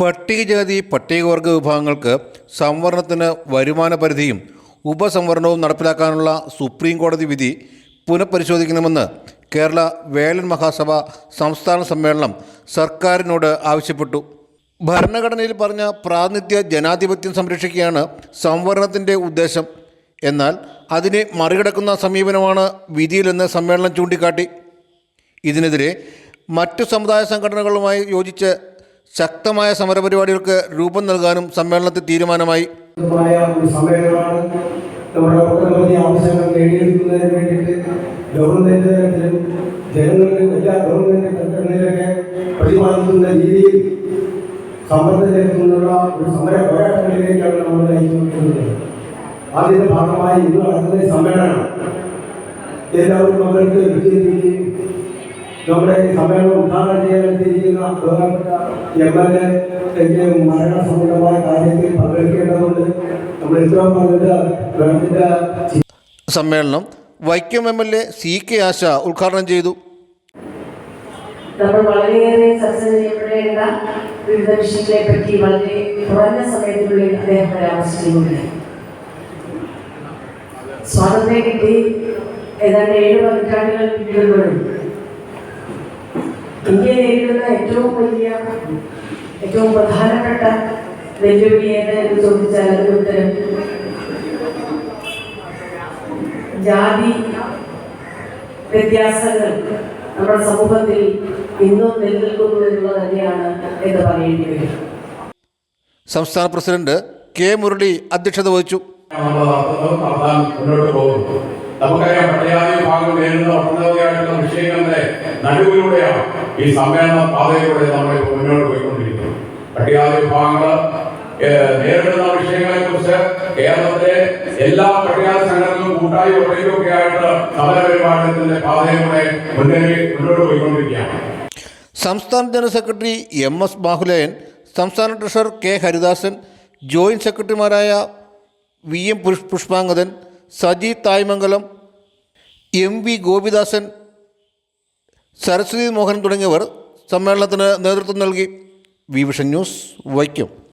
പട്ടികജാതി പട്ടികവർഗ വിഭാഗങ്ങൾക്ക് സംവരണത്തിന് വരുമാന പരിധിയും ഉപസംവരണവും നടപ്പിലാക്കാനുള്ള സുപ്രീം കോടതി വിധി പുനഃപരിശോധിക്കണമെന്ന് കേരള വേലൻ മഹാസഭ സംസ്ഥാന സമ്മേളനം സർക്കാരിനോട് ആവശ്യപ്പെട്ടു. ഭരണഘടനയിൽ പറഞ്ഞ പ്രാതിനിധ്യ ജനാധിപത്യം സംരക്ഷിക്കുകയാണ് സംവരണത്തിന്റെ ഉദ്ദേശം. എന്നാൽ അതിനെ മറികടക്കുന്ന സമീപനമാണ് വിധിയിലെന്ന് സമ്മേളനം ചൂണ്ടിക്കാട്ടി. ഇതിനെതിരെ മറ്റു സമുദായ സംഘടനകളുമായി യോജിച്ച് ശക്തമായ സമരപരിപാടികൾക്ക് രൂപം നൽകാനും സമ്മേളനത്തിൽ തീരുമാനമായി. മായ നമ്മുടെ ആവശ്യങ്ങൾ ജനങ്ങൾക്ക് എല്ലാ ഒരു സമര ഭാഗമായി ഇന്ന് നടക്കുന്ന സമ്മേളനം എല്ലാവരും പങ്കെടുത്ത് വിജയിപ്പിക്കുകയും നമ്മുടെ ഈ സമ്മേളനം ഉദ്ഘാടനം ചെയ്യാനെത്തിയിരിക്കുന്ന ബഹുമാനപ്പെട്ട എം എൽ എ മരണ സംബന്ധമായ കാര്യത്തിൽ പങ്കെടുക്കേണ്ടതുണ്ട്. നമ്മൾ ഇത്രയും പറഞ്ഞിട്ട് സമ്മേളനം Vaikom M L A C K Asha ഉദ്ഘാടനം ചെയ്തു. നമ്മൾ വളരെയേറെ ചർച്ച ചെയ്യപ്പെടേണ്ട വിവിധ വിഷയങ്ങളെ പറ്റി വളരെ കുറഞ്ഞ സമയത്തിനുള്ളിൽ അദ്ദേഹം പരാമർശിക്കുന്നുണ്ട് സ്വാതന്ത്ര്യം കിട്ടി. ഏതാണ്ട് ഏഴ് പതിറ്റാണ്ടുകൾ പിന്നിടുമ്പോഴും ഇന്ത്യ നേരിടുന്ന ഏറ്റവും വലിയ ഏറ്റവും പ്രധാനപ്പെട്ട വെല്ലുവിളി ഏത് എന്ന് ചോദിച്ചാൽ അതിന് ഉത്തരം. ജാതി വ്യത്യാസങ്ങൾ നമ്മുടെ സമൂഹത്തിൽ ഇന്നും നിലനിൽക്കുന്നു എന്നുള്ളത് തന്നെയാണ് എന്ന് പറയേണ്ടി വരും സംസ്ഥാന പ്രസിഡന്റ് കെ മുരളി അധ്യക്ഷത വഹിച്ചു. മുന്നോട്ട് നമുക്കറിയാം പട്ടികാതി വിഭാഗം നേരിടുന്ന ഒട്ടനവധിയായിട്ടുള്ള വിഷയങ്ങളുടെ നടുവിലൂടെയാണ് ഈ സമ്മേളന പാതയിലൂടെ നമ്മൾ മുന്നോട്ട് പോയിക്കൊണ്ടിരിക്കുന്നത്. പട്ടികാതി വിഭാഗങ്ങൾ നേരിടുന്ന വിഷയങ്ങളെ കുറിച്ച് കേരളത്തിലെ എല്ലാ പട്ടികാതി സംഘടനകളും കൂട്ടായി ഒട്ടേയൊക്കെ ആയിട്ട് സമരപരിപാടിയുടെ പാതയിലൂടെ മുന്നേറി മുന്നോട്ട് പോയിക്കൊണ്ടിരിക്കുകയാണ്. സംസ്ഥാന general secretary M S Bahuleyan സംസ്ഥാന ട്രഷറർ കെ ഹരിദാസൻ ജോയിന്റ് സെക്രട്ടറിമാരായ വി എം പുഷ് പുഷ്പാംഗതൻ സജി തായ്മംഗലം എം വി ഗോപിദാസൻ സരസ്വതി മോഹൻ തുടങ്ങിയവർ സമ്മേളനത്തിന് നേതൃത്വം നൽകി. V vision news Vaikom.